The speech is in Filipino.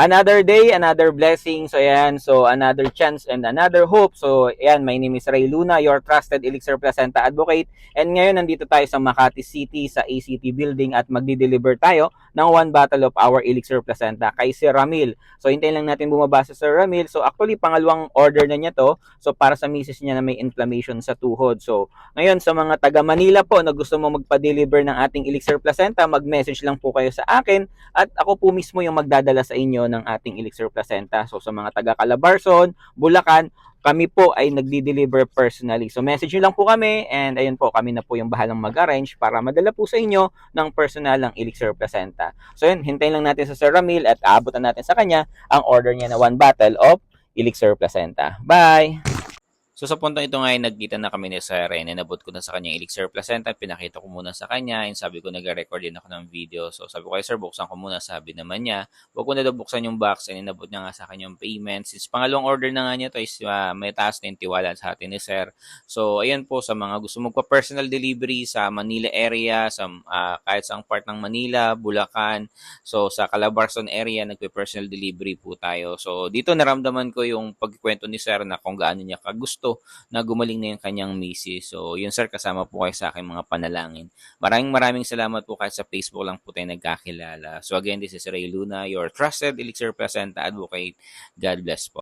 Another day, another blessing. So, ayan. So, another chance and another hope. So, ayan. My name is Ray Luna, your trusted Elixir Placenta Advocate. And ngayon, nandito tayo sa Makati City, sa ACT Building at magdi-deliver tayo ng one bottle of our Elixir Placenta kay Sir Ramil. So, hintayin lang natin bumaba sa Sir Ramil. So, actually, pangalawang order na niya to. So, para sa misis niya na may inflammation sa tuhod. So, ngayon, sa mga taga Manila po na gusto mo magpa-deliver ng ating Elixir Placenta, mag-message lang po kayo sa akin at ako po mismo yung magdadala sa inyo ng ating Elixir Placenta. So sa mga taga Calabarzon, Bulacan, kami po ay nagdi-deliver personally. So message nyo lang po kami and ayun po kami na po yung bahalang mag-arrange para madala po sa inyo ng personal ng Elixir Placenta. So yun, hintayin lang natin sa Sir Ramil at aabutan natin sa kanya ang order niya na one bottle of Elixir Placenta. Bye! So sa puntong ito nga ay nagkita na kami ni Sir and inabot ko na sa kanya yung Elixir Placenta. Pinakita ko muna sa kanya and sabi ko nag-record din ako ng video. So sabi ko kay Sir, buksan ko muna. Sabi naman niya, huwag ko na daw buksan yung box and inabot niya nga sa kanya yung payment. Since pangalawang order na nga niya to is uh, may taas na yung tiwala sa atin ni Sir. So ayan po sa mga gusto magpa-personal delivery sa Manila area, sa uh, kahit sa part ng Manila, Bulacan. So sa Calabarzon area, nagpe-personal delivery po tayo. So dito naramdaman ko yung pagkikwento ni Sir na kung gaano niya kagusto na gumaling na yung kanyang misis. So, yun sir, kasama po kayo sa aking mga panalangin. Maraming maraming salamat po kahit sa Facebook lang po tayo nagkakilala. So again, this is Ray Luna, your trusted Elixir Placenta Advocate. God bless po.